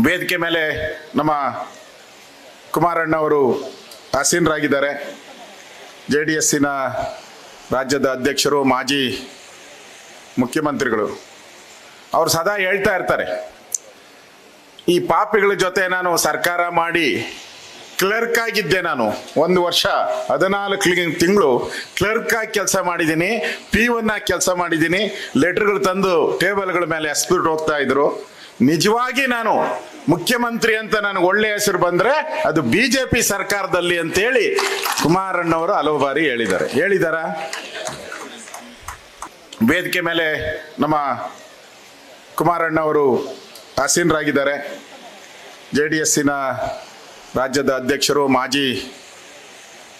ವೇದಿಕೆ ಮೇಲೆ ನಮ್ಮ ಕುಮಾರಣ್ಣ ಅವರು ಆಸೀನರಾಗಿದ್ದಾರೆ. ಜೆ ಡಿ ಎಸ್ಸಿನ ರಾಜ್ಯದ ಅಧ್ಯಕ್ಷರು, ಮಾಜಿ ಮುಖ್ಯಮಂತ್ರಿಗಳು. ಅವರು ಸದಾ ಹೇಳ್ತಾ ಇರ್ತಾರೆ. ಈ ಪಾಪಿಗಳ ಜೊತೆ ನಾನು ಸರ್ಕಾರ ಮಾಡಿ ಕ್ಲರ್ಕ್ ಆಗಿದ್ದೆ ನಾನು. ಒಂದು ವರ್ಷ, ಹದಿನಾಲ್ಕು ತಿಂಗಳು ಕ್ಲರ್ಕ್ ಆಗಿ ಕೆಲಸ ಮಾಡಿದ್ದೀನಿ, ಪಿ ಒನ್ ಆಗಿ ಕೆಲಸ ಮಾಡಿದ್ದೀನಿ, ಲೆಟರ್ಗಳು ತಂದು ಟೇಬಲ್ಗಳ ಮೇಲೆ ಎಸ್ಬಿಟ್ಟು ಹೋಗ್ತಾ ಇದ್ರು. ನಿಜವಾಗಿ ನಾನು ಮುಖ್ಯಮಂತ್ರಿ ಅಂತ ನನಗೆ ಒಳ್ಳೆ ಹೆಸರು ಬಂದ್ರೆ ಅದು ಬಿಜೆಪಿ ಸರ್ಕಾರದಲ್ಲಿ ಅಂತೇಳಿ ಕುಮಾರಣ್ಣವರು ಹಲವು ಬಾರಿ ಹೇಳಿದ್ದಾರೆ. ಹೇಳಿದಾರ? ವೇದಿಕೆ ಮೇಲೆ ನಮ್ಮ ಕುಮಾರಣ್ಣವರು ಆಸೀನರಾಗಿದ್ದಾರೆ. ಜೆ ಡಿ ಎಸ್ಸಿನ ರಾಜ್ಯದ ಅಧ್ಯಕ್ಷರು, ಮಾಜಿ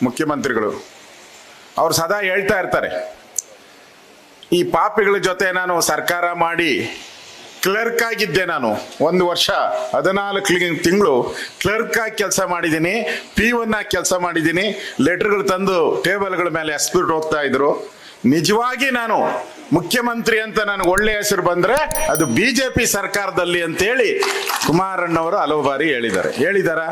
ಮುಖ್ಯಮಂತ್ರಿಗಳು. ಅವರು ಸದಾ ಹೇಳ್ತಾ ಇರ್ತಾರೆ. ಈ ಪಾಪಿಗಳ ಜೊತೆ ನಾನು ಸರ್ಕಾರ ಮಾಡಿ ಕ್ಲರ್ಕ್ ಆಗಿದ್ದೆ ನಾನು. ಒಂದು ವರ್ಷ ಹದಿನಾಲ್ಕು ತಿಂಗಳು ಕ್ಲರ್ಕ್ ಆಗಿ ಕೆಲಸ ಮಾಡಿದ್ದೀನಿ ಪಿ ಒನ್ ಆಗಿ ಕೆಲಸ ಮಾಡಿದ್ದೀನಿ. ಲೆಟರ್ಗಳು ತಂದು ಟೇಬಲ್ಗಳ ಮೇಲೆ ಎಸ್ಬಿಟ್ಟು ಹೋಗ್ತಾ ಇದ್ರು. ನಿಜವಾಗಿ ನಾನು ಮುಖ್ಯಮಂತ್ರಿ ಅಂತ ನನಗೆ ಒಳ್ಳೆ ಹೆಸರು ಬಂದ್ರೆ ಅದು ಬಿಜೆಪಿ ಸರ್ಕಾರದಲ್ಲಿ ಅಂತೇಳಿ ಕುಮಾರಣ್ಣವರು ಹಲವು ಬಾರಿ ಹೇಳಿದ್ದಾರೆ. ಹೇಳಿದಾರ?